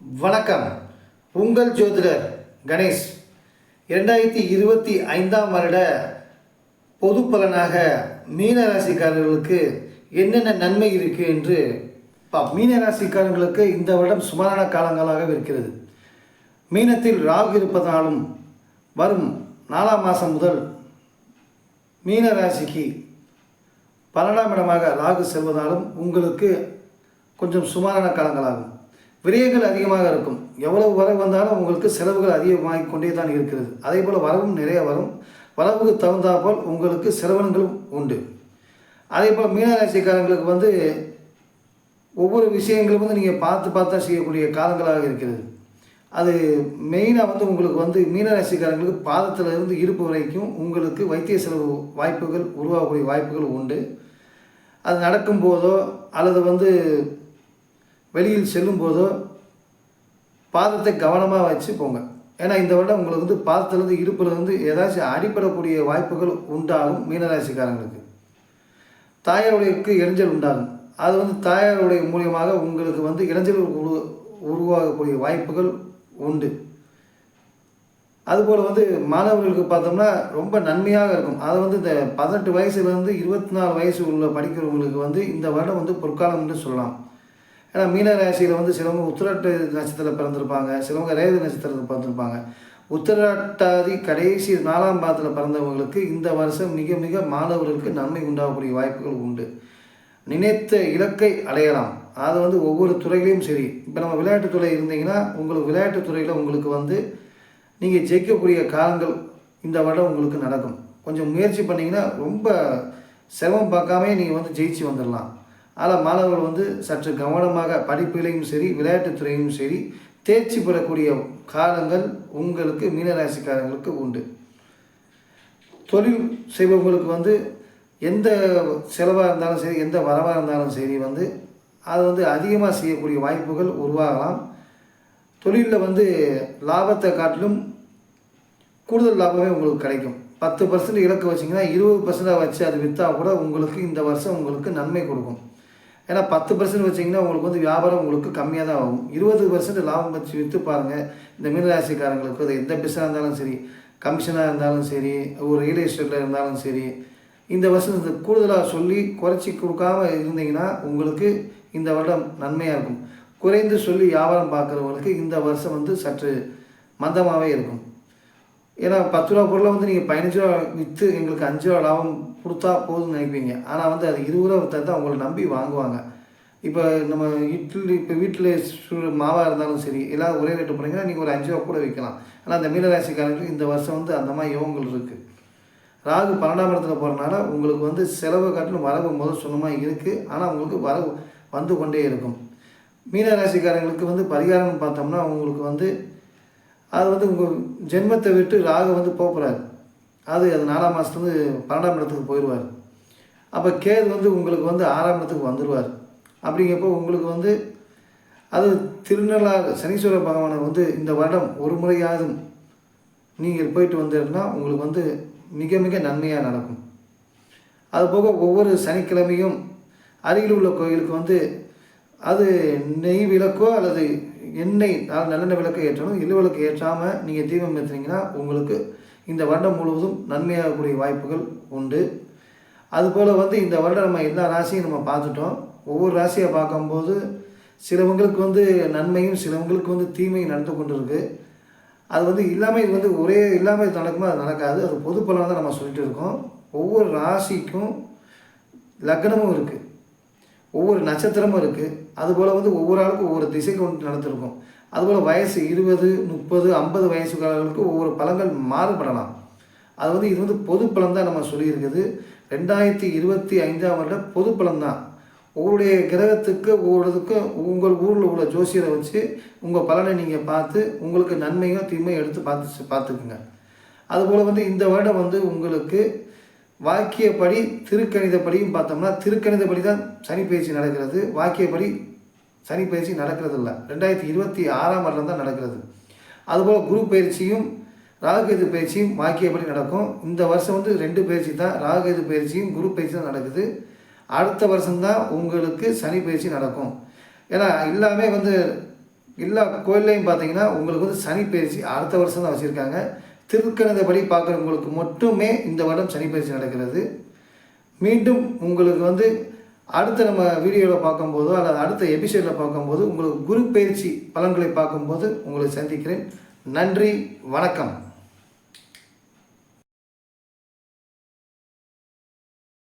வணக்கம். உங்கள் ஜோதிடர் கணேஷ். இரண்டாயிரத்தி இருபத்தி ஐந்தாம் வருட பொது பலனாக மீன ராசிக்காரர்களுக்கு என்னென்ன நன்மை இருக்குது என்று பா மீனராசிக்காரர்களுக்கு இந்த வருடம் சுமாரான காலங்களாக இருக்கிறது. மீனத்தில் ராகு இருப்பதாலும் வரும் நாலாம் மாதம் முதல் மீனராசிக்கு பன்னெண்டாம் இடமாக ராகு செல்வதாலும் உங்களுக்கு கொஞ்சம் சுமாரான காலங்களாகும். விரயங்கள் அதிகமாக இருக்கும். எவ்வளவு வரவு வந்தாலும் உங்களுக்கு செலவுகள் அதிகமாகி கொண்டே தான் இருக்கிறது. அதே போல் வரவும் நிறைய வரும். வரவுக்கு தகுந்தாற்போல் உங்களுக்கு செலவினங்களும் உண்டு. அதே போல் மீனராசிக்காரங்களுக்கு வந்து ஒவ்வொரு விஷயங்களும் வந்து நீங்கள் பார்த்து பார்த்தா செய்யக்கூடிய காலங்களாக இருக்கிறது. அது மெயினாக வந்து உங்களுக்கு வந்து மீனராசிக்காரங்களுக்கு பாதத்தில் இருந்து இருப்பு வரைக்கும் உங்களுக்கு வைத்திய செலவு வாய்ப்புகள் உருவாகக்கூடிய வாய்ப்புகள் உண்டு. அது நடக்கும்போதோ அல்லது வந்து வெளியில் செல்லும் போதோ பாதத்தை கவனமாக வச்சு போங்க. ஏன்னா இந்த வருடம் உங்களுக்கு வந்து பாதத்துலேருந்து இடுப்புலேருந்து ஏதாச்சும் அடிப்படக்கூடிய வாய்ப்புகள் உண்டாகும் மீனராசிக்காரங்களுக்கு. தாயாருடையக்கு இடைஞ்சல் உண்டாகும். அது வந்து தாயாருடைய மூலியமாக உங்களுக்கு வந்து இடைஞ்சல் உரு உருவாகக்கூடிய வாய்ப்புகள் உண்டு. அதுபோல் வந்து மாணவர்களுக்கு பார்த்தோம்னா ரொம்ப நன்மையாக இருக்கும். அது வந்து இந்த பதினெட்டு வயசுலேருந்து இருபத்தி நாலு வயசு உள்ள படிக்கிறவங்களுக்கு வந்து இந்த வருடம் வந்து பொற்காலம் என்று சொல்லலாம். ஏன்னா மீன ராசியில் வந்து சிலவங்க உத்திராட்டு நட்சத்திரத்தில் பிறந்திருப்பாங்க சிலவங்க ரேவதி நட்சத்திரத்தில் பிறந்திருப்பாங்க. உத்திராட்டாதி கடைசி நாலாம் பாதத்தில் பிறந்தவங்களுக்கு இந்த வருஷம் மிக மிக மாணவர்களுக்கு நன்மை உண்டாகக்கூடிய வாய்ப்புகள் உண்டு. நினைத்த இலக்கை அடையலாம். அது வந்து ஒவ்வொரு துறையிலையும் சரி. இப்போ நம்ம விளையாட்டுத்துறை இருந்தீங்கன்னா உங்களுக்கு விளையாட்டுத்துறையில் உங்களுக்கு வந்து நீங்கள் ஜெயிக்கக்கூடிய காலங்கள் இந்த வருடம் உங்களுக்கு நடக்கும். கொஞ்சம் முயற்சி பண்ணிங்கன்னா ரொம்ப சிரமம் பார்க்காமே நீங்கள் வந்து ஜெயிச்சு வந்துடலாம் ஆனால் மாணவர்கள் வந்து சற்று கவனமாக படிப்பிலையும் சரி விளையாட்டுத் துறையும் சரி தேர்ச்சி பெறக்கூடிய காலங்கள் உங்களுக்கு மீனராசிக்காரங்களுக்கு உண்டு. தொழில் செய்பவங்களுக்கு வந்து எந்த செலவாக இருந்தாலும் சரி எந்த வரவாக இருந்தாலும் சரி வந்து அது வந்து அதிகமாக செய்யக்கூடிய வாய்ப்புகள் உருவாகலாம். தொழிலில் வந்து லாபத்தை காட்டிலும் கூடுதல் லாபமே உங்களுக்கு கிடைக்கும். பத்து பர்சன்ட் இலக்கு வச்சிங்கன்னா இருபது பர்சன்டாக வச்சு அது விற்றா கூட உங்களுக்கு இந்த வருஷம் உங்களுக்கு நன்மை கொடுக்கும். ஏன்னா பத்து பர்சன்ட் வச்சிங்கன்னா உங்களுக்கு வந்து வியாபாரம் உங்களுக்கு கம்மியாக தான் ஆகும். இருபது பர்சன்ட் லாபம் வச்சு விற்று பாருங்கள் இந்த மீனராசிக்காரங்களுக்கு அது எந்த பிஸ்னாக இருந்தாலும் சரி கமிஷனாக இருந்தாலும் சரி ஒரு ரியல் எஸ்டேட்டில் இருந்தாலும் சரி இந்த வருஷம் இந்த கூடுதலாக சொல்லி குறைச்சி கொடுக்காம இருந்தீங்கன்னா உங்களுக்கு இந்த வருடம் நன்மையாக இருக்கும். குறைந்து சொல்லி வியாபாரம் பார்க்குறவங்களுக்கு இந்த வருஷம் வந்து சற்று மந்தமாகவே இருக்கும். ஏன்னா பத்து ரூபா பொருளை வந்து நீங்கள் பதினஞ்சு ரூபா விற்று எங்களுக்கு அஞ்சு ரூபா லாபம் கொடுத்தா போதும்னு நினைப்பீங்க. ஆனால் வந்து அது இருபது ரூபா விற்றா தான் உங்களை நம்பி வாங்குவாங்க. இப்போ நம்ம இட்லி இப்போ வீட்டில் சு மாவாக இருந்தாலும் சரி எல்லாம் ஒரே ரேட்டு போனீங்கன்னா நீங்கள் ஒரு அஞ்சு ரூபா கூட விற்கலாம் ஆனால் அந்த மீனராசிக்காரங்களுக்கு இந்த வருஷம் வந்து அந்த மாதிரி யோகங்கள் இருக்குது ராகு பன்னெண்டாம் இடத்துல போகிறனால உங்களுக்கு வந்து செலவு காட்டிலும் வரவு முதல் சொன்னமாக இருக்குது ஆனால் உங்களுக்கு வரவு வந்து கொண்டே இருக்கும். மீனராசிக்காரங்களுக்கு வந்து பரிகாரம்னு பார்த்தோம்னா உங்களுக்கு வந்து அது வந்து உங்கள் ஜென்மத்தை விட்டு ராகு வந்து போகிறாரு அது அது நாலாம் மாதத்துலேருந்து பன்னெண்டாம் இடத்துக்கு போயிடுவார். அப்போ கேது வந்து உங்களுக்கு வந்து ஆறாம் இடத்துக்கு வந்துடுவார் அப்படிங்கிறப்போ உங்களுக்கு வந்து அது திருநள்ளாறு சனீஸ்வர பகவானை வந்து இந்த வருடம் ஒரு முறையாவது நீங்கள் போயிட்டு வந்தீங்கன்னா உங்களுக்கு வந்து மிக மிக நன்மையாக நடக்கும். அதுபோக ஒவ்வொரு சனிக்கிழமையும் அருகில் உள்ள கோயிலுக்கு வந்து அது நெய் விளக்கோ அல்லது எண்ணெய் அதாவது நல்லெண்ணெய் விளக்கு ஏற்றணும் எள்ளு விளக்கு ஏற்றாமல் நீங்கள் தீபம் ஏற்றுனீங்கன்னா உங்களுக்கு இந்த வருடம் முழுவதும் நன்மையாகக்கூடிய வாய்ப்புகள் உண்டு. அதுபோல் வந்து இந்த வருடம் நம்ம எல்லா ராசியும் நம்ம பார்த்துட்டோம். ஒவ்வொரு ராசியை பார்க்கும்போது சிலவங்களுக்கு வந்து நன்மையும் சிலவங்களுக்கு வந்து தீமையும் நடந்து கொண்டு இருக்குது அது வந்து இல்லாமல் இது வந்து ஒரே இல்லாமல் இது நடக்குமோ? அது நடக்காது. அது பொது பலனாக தான் நம்ம சொல்லிட்டு இருக்கோம். ஒவ்வொரு ராசிக்கும் லக்னமும் இருக்குது ஒவ்வொரு நட்சத்திரமும் இருக்குது அதுபோல் வந்து ஒவ்வொரு ஆளுக்கும் ஒவ்வொரு திசை கொண்டு நடத்திருக்கும் அதுபோல் வயசு இருபது முப்பது ஐம்பது வயசுக்காரர்களுக்கு ஒவ்வொரு பலங்கள் மாறுபடலாம். அது வந்து இது வந்து பொது பலன் தான் நம்ம சொல்லியிருக்குது. ரெண்டாயிரத்தி இருபத்தி ஐந்தாம் வருட பொது பலன் தான் உங்களுடைய கிரகத்துக்கு ஒவ்வொருத்துக்கும் உங்கள் ஊரில் உள்ள ஜோசியரை வச்சு உங்கள் பலனை நீங்கள் பார்த்து உங்களுக்கு நன்மையோ தீமையோ எடுத்து பார்த்து பார்த்துக்குங்க. அதுபோல் வந்து இந்த வருடம் வந்து உங்களுக்கு வாக்கியப்படி திருக்கணிதப்படியும் பார்த்தோம்னா திருக்கணிதப்படி தான் சனி பயிற்சி நடக்கிறது. வாக்கியப்படி சனி பயிற்சி நடக்கிறது இல்லை ரெண்டாயிரத்தி இருபத்தி ஆறாம் வருடம் தான் நடக்கிறது. அதுபோல் குரு பயிற்சியும் ராகுகேது பயிற்சியும் வாக்கியப்படி நடக்கும். இந்த வருஷம் வந்து ரெண்டு பயிற்சி தான். ராகுகேது பயிற்சியும் குரு பயிற்சி தான் நடக்குது. அடுத்த வருஷம்தான் உங்களுக்கு சனி பயிற்சி நடக்கும். ஏன்னா எல்லாமே வந்து எல்லா கோயில்லையும் பார்த்தீங்கன்னா உங்களுக்கு வந்து சனி பயிற்சி அடுத்த வருஷம் தான் வச்சுருக்காங்க. திருக்கணிதப்படி பார்க்குறவங்களுக்கு மட்டுமே இந்த வருடம் சனி பயிற்சி நடக்கிறது. மீண்டும் உங்களுக்கு வந்து அடுத்த நம்ம வீடியோவில் பார்க்கும்போதோ அல்லது அடுத்த எபிசோடில் பார்க்கும்போது உங்களுக்கு குரு பயிற்சி பலன்களை பார்க்கும்போது உங்களை சந்திக்கிறேன். நன்றி வணக்கம்.